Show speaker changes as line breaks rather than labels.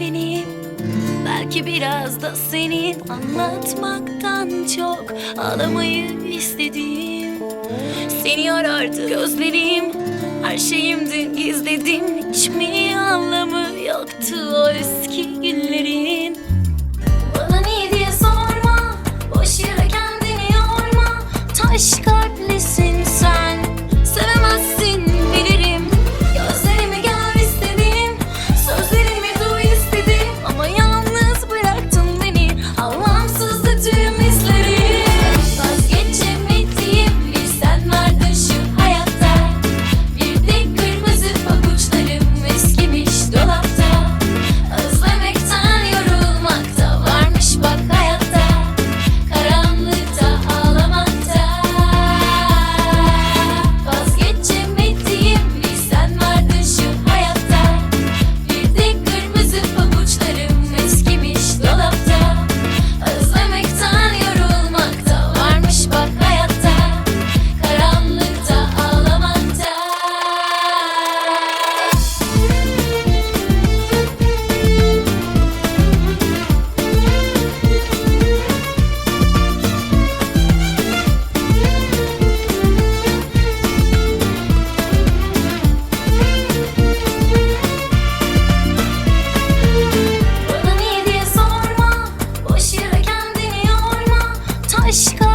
benim Belki biraz da senin. Anlatmaktan çok Ağlamayı istedim Seni arardı gözlerim. Her şeyimdi gizledim Hiç mi anlamı yoktu o eski günlerin? Bana niye diye sorma Boş yere kendini yorma. Taş kalp aşka